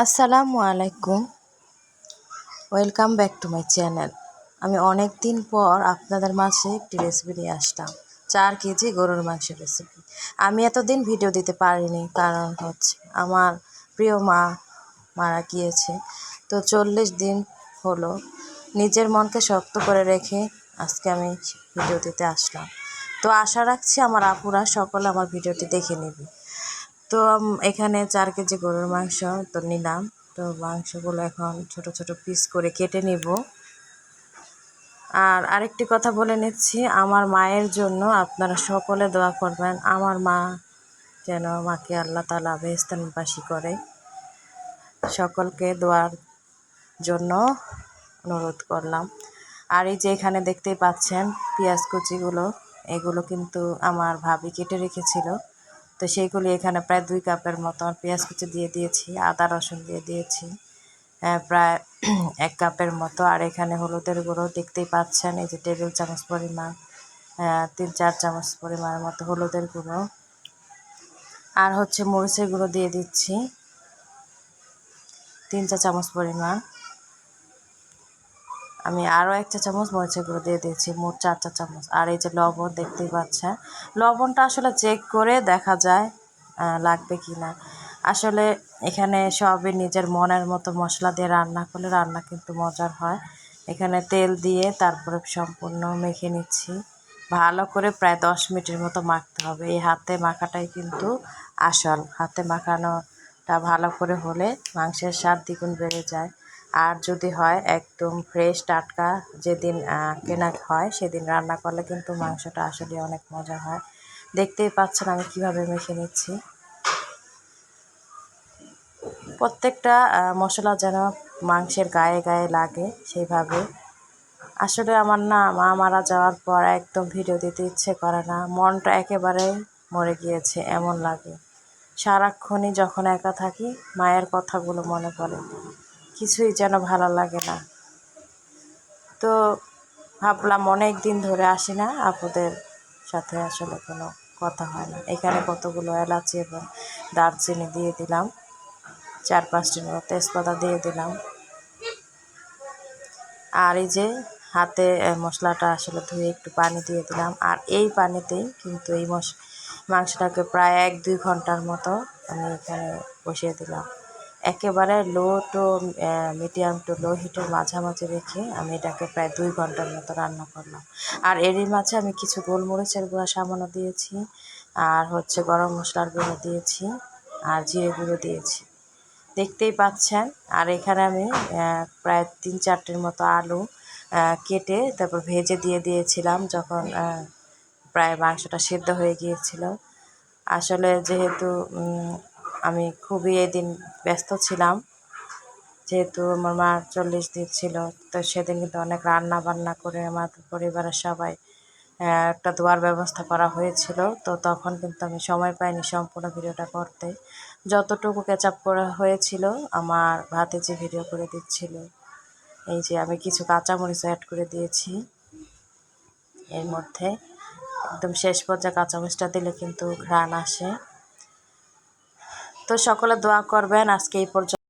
আসসালামু আলাইকুম। Welcome back to my channel আমি অনেক দিন পর আপনাদের মাঝে একটি রেসিপি নিয়ে আসলাম। চার কেজি গরুর মাংসের রেসিপি আমি এতদিন ভিডিও দিতে পারিনি, কারণ হচ্ছে আমার প্রিয় মা মারা গিয়েছে। তো চল্লিশ দিন হলো, নিজের মনকে শক্ত করে রেখে আজকে আমি ভিডিও দিতে আসলাম। তো আশা রাখছি আমার আপুরা সকলে আমার ভিডিওটি দেখে নেবে। তো এখানে চার কেজি গরুর মাংস তো নিলাম। তো মাংসগুলো এখন ছোট ছোট পিস করে কেটে নিব। আর আরেকটি কথা বলে নিচ্ছি, আমার মায়ের জন্য আপনারা সকলে দোয়া করবেন, আমার মা যেন মাকে আল্লাহ তালা বেহস্তানবাসী করে। সকলকে দোয়ার জন্য অনুরোধ করলাম। আর এই যে এখানে দেখতেই পাচ্ছেন, পেঁয়াজ কুচিগুলো, এগুলো কিন্তু আমার ভাবি কেটে রেখেছিল। তো সেইগুলি এখানে প্রায় দুই কাপের মতো পেঁয়াজ কুচি দিয়ে দিয়েছি, আদা রসুন দিয়ে দিয়েছি প্রায় এক কাপের মতো। আর এখানে হলুদের গুঁড়ো দেখতেই পাচ্ছেন, এই যে টেবিল চামচ পরিমাণ তিন চার চামচ পরিমাণের মতো হলুদের গুঁড়ো। আর হচ্ছে মরিচের গুঁড়ো দিয়ে দিচ্ছি, তিন চা চামচ পরিমাণ। আমি আরও এক চা চামচ মরিচের গুঁড়ো দিয়ে দিয়েছি, মোট চার চা চামচ। আর এই যে লবণ দেখতেই পাচ্ছেন, লবণটা আসলে চেক করে দেখা যায় লাগবে কি না। আসলে এখানে সবই নিজের মনের মতো মশলা দিয়ে রান্না করলে রান্না কিন্তু মজার হয়। এখানে তেল দিয়ে তারপরে সম্পূর্ণ মেখে নিচ্ছি। ভালো করে প্রায় দশ মিনিটের মতো মাখতে হবে। এই হাতে মাখাটাই কিন্তু আসল। হাতে মাখানোটা ভালো করে হলে মাংসের স্বাদ দ্বিগুণ বেড়ে যায়। আর যদি হয় একদম ফ্রেশ টাটকা যেদিন কেনা হয় সেদিন রান্না করলে কিন্তু মাংসটা আসলে অনেক মজা হয়। দেখতেই পাচ্ছেন আমি কীভাবে মেখে নিচ্ছি। প্রত্যেকটা মশলা যেন মাংসের গায়ে গায়ে লাগে সেইভাবে। আসলে আমার না, মা মারা যাওয়ার পর একদম ভিডিও দিতে ইচ্ছে করে না। মনটা একেবারে মরে গিয়েছে, এমন লাগে। সারাক্ষণই যখন একা থাকি, মায়ের কথাগুলো মনে পড়ে। কিছুই যেন ভালো লাগে না। তো ভাবলাম অনেক দিন ধরে আসি না, আপুদের সাথে আসলে কোনো কথা হয় না। এখানে কতগুলো এলাচি এবং দারচিনি দিয়ে দিলাম। চার পাঁচটি মতো তেজপাতা দিয়ে দিলাম। আর এই যে হাতে মশলাটা আসলে ধুয়ে একটু পানি দিয়ে দিলাম। আর এই পানিতেই কিন্তু এই মশ, মাংসটাকে প্রায় এক দুই ঘণ্টার মতো আমি এখানে বসিয়ে দিলাম। একেবারে low to medium to low হিটের মাঝামাঝি রেখে আমি এটাকে প্রায় দুই ঘণ্টার মতো রান্না করলাম। আর এরই মাঝে আমি কিছু গোলমরিচের গুঁড়া সামান্য দিয়েছি, আর হচ্ছে গরম মশলার গুঁড়ো দিয়েছি, আর জিরে গুঁড়ো দিয়েছি। দেখতেই পাচ্ছেন, আর এখানে আমি প্রায় তিন চারটের মতো আলু কেটে তারপর ভেজে দিয়ে দিয়েছিলাম যখন প্রায় মাংসটা সেদ্ধ হয়ে গিয়েছিল। আসলে যেহেতু আমি খুবই এদিন ব্যস্ত ছিলাম। যেহেতু আমার মা চল্লিশ দিন ছিল, তো সেদিন কিন্তু অনেক রান্না বান্না করে আমার পরিবারের সবাই একটা দোয়ার ব্যবস্থা করা হয়েছিল। তো তখন কিন্তু আমি সময় পাইনি সম্পূর্ণ ভিডিওটা করতে। যতটুকু ক্যাচ আপ করা হয়েছিল, আমার ভাতে যে ভিডিও করে দিচ্ছিল। এই যে আমি কিছু কাঁচামরিচ অ্যাড করে দিয়েছি এর মধ্যে। একদম শেষ পর্যায়ে কাঁচামরিচটা দিলে কিন্তু ঘ্রাণ আসে। তো সকলে দোয়া করবেন আজকে এই পর্যন্ত।